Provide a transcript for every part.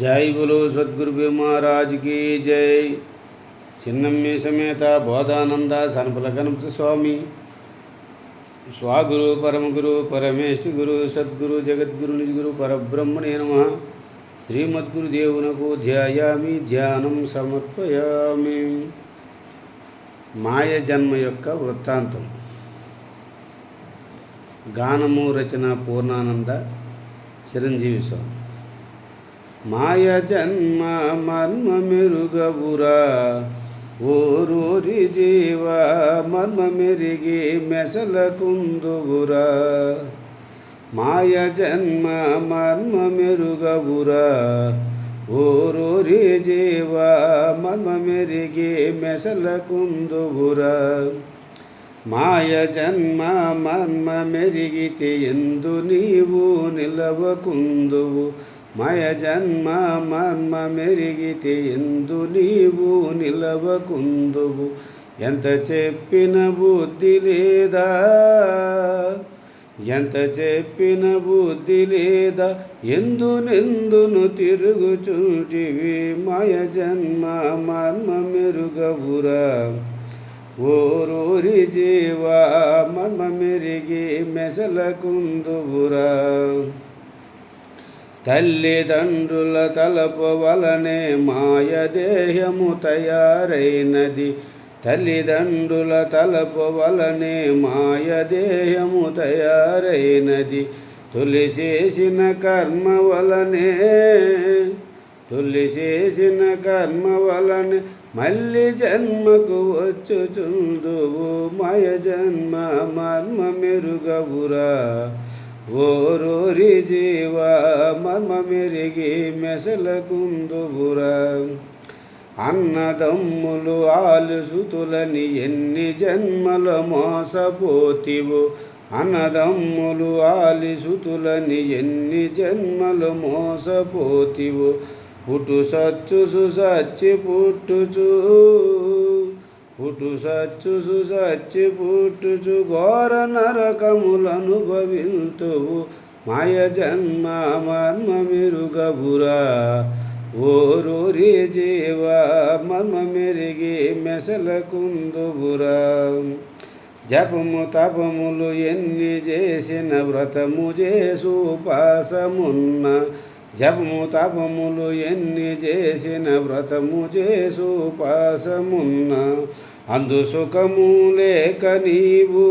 జై గురు సద్గురు మహారాజ్ की జై. చిన్నమ్మి సమేత బోధానంద సనపుల గణపతి స్వామి. స్వాగురు పరమగురు పరమేష్టి గురు సద్గురు జగద్గురు నిజగురు పరబ్రహ్మణే నమ. శ్రీమద్గురు దేవునకు ధ్యాయామి ధ్యానం సమర్పయామి. మాయ జన్మ యొక్క వృత్తాంతం. గానము రచన పూర్ణానంద చిరంజీవి స్వామి. మాయ జన్మ మర్మ మెరుగవురా ఓరూరి జీవ మర్మ మెరిగి మెసలకుందువురా. మాయ జన్మ మర్మ మెరుగవురా ఓరూరి జీవ మర్మ మెరిగి మెసలకుందువురా. మాయ జన్మ మర్మ మెరిగితే ఎందు నీవు నిలవకుందువు. మాయ జన్మ మర్మ మెరిగితే ఎందు నీవు నిలవకుందువు? ఎంత చెప్పిన బుద్ధి లేదా? ఎంత చెప్పిన బుద్ధి లేదా? ఎందు నిందును తిరుగుచుంటివి మాయ జన్మ మర్మ మెరుగవురా ఓరూరి జీవా మర్మ మెరిగి మెసలకుందువురా? తల్లిదండ్రుల తలపు వలనే మాయ దేహము తయారైనది. తల్లిదండ్రుల తలపు వలనే మాయ దేహము తయారైనది. తొలి చేసిన కర్మ వలనే తొలి చేసిన కర్మ వలనే మళ్ళీ జన్మకు వచ్చుచుందువు. మాయ జన్మ మర్మ మెరుగవురా. ఓరోరి జీవ మర్మ మెరిగి మెసల అన్నదమ్ములు ఆలుసుతులని ఎన్ని జన్మల మోసపోతివు. అన్నదమ్ములు ఆలిసుతులని ఎన్ని జన్మలు మోసపోతివు. పుట్టు సచ్చు సుసచ్చి పుట్టుచూ. పుటు సచ్చు సుసచ్చి పుట్టుచు ఘోర నరకములనుభవింతువు మాయ జన్మ మర్మ మెరుగబురా ఓరూరి జీవ మర్మ మెరిగి మెసల కుందుబురా జపము తపములు ఎన్ని చేసిన వ్రతము చేసు పాసమున్న జపము తపములు ఎన్ని చేసిన వ్రతము చేసు పాసమున్న. అందు సుఖము లేక నీవు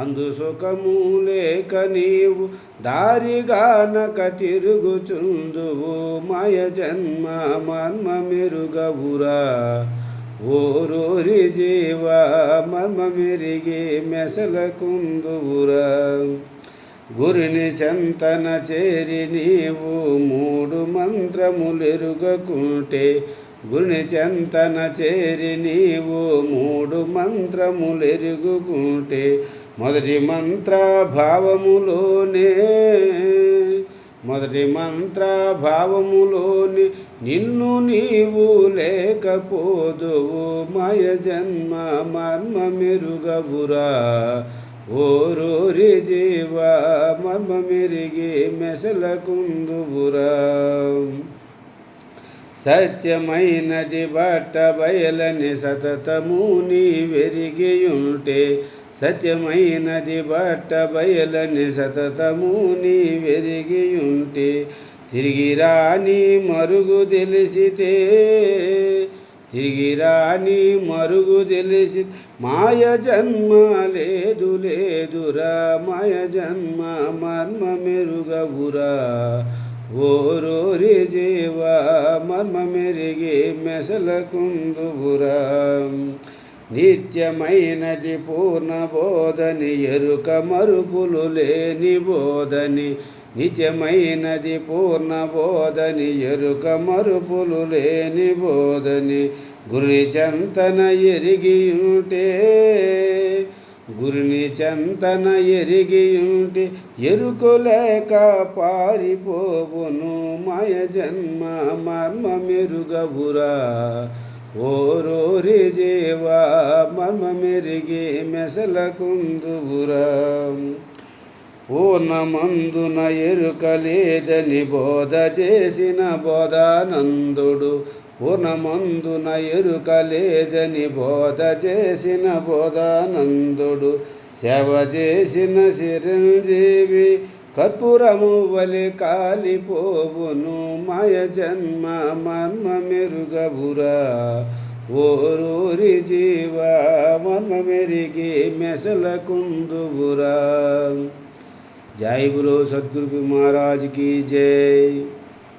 అందు సుఖము లేక నీవు దారిగానక తిరుగుచుందువు. మాయ జన్మ మర్మ మెరుగవురా. ఓరూరి జీవ మర్మ మెరిగి మెసలకుందువురా. గురిని చెంతన చేరి నీవు మూడు మంత్రములెరుగకుంటే గురిని చెంతన చేరి నీవు మూడు మంత్రములెరుగుకుంటే మొదటి మంత్ర భావములోనే మొదటి మంత్ర భావములోని నిన్ను నీవు లేకపోదువు మయ జన్మ మర్మ మెరుగబురా ఓరూరి జీవ మర్మ మిరిగి మెసలకుందుబురా సత్యమైనది బట్ట బయలని సతతము నీ వెరిగియుంటే సత్యమైనది బట్ట బయలని సతతము నీ వెరిగియుంటే తిరిగి రాని మరుగు తెలిసితే తిరిగిరాని మరుగు తెలిసి మాయ జన్మ లేదు లేదురా మాయ జన్మ మర్మ మెరుగవురా. ఓరోరి జీవ మర్మ మెరిగి మెసలకుందువురా. నిత్యమైనది పూర్ణ బోధని ఎరుక మరుపులు లేని బోధని నిజమైనది పూర్ణ బోధని ఎరుక మరుపులు లేని బోధని గురి చంతన ఎరిగియుంటే గురిని చంతన ఎరిగియుంటే ఎరుకులేక పారిపోవును మాయ జన్మ మర్మ మెరుగబురా ఓరోరి జీవ మర్మ మెరిగి ఊనమందున కుందుబురా ఎరుక లేదని బోధ చేసిన బోధానందుడు. ఊనమందున ఎరుక లేదని బోధ చేసిన బోధానందుడు. సేవ చేసిన చిరంజీవి కర్పూరము వలె కాలిపోవును. మాయ జన్మ మర్మ మెరుగబురా ఓరూరి జీవ మర్మ మెరిగి మెసల కుందుబురా जय गुरु सदगुरु महाराज की जय।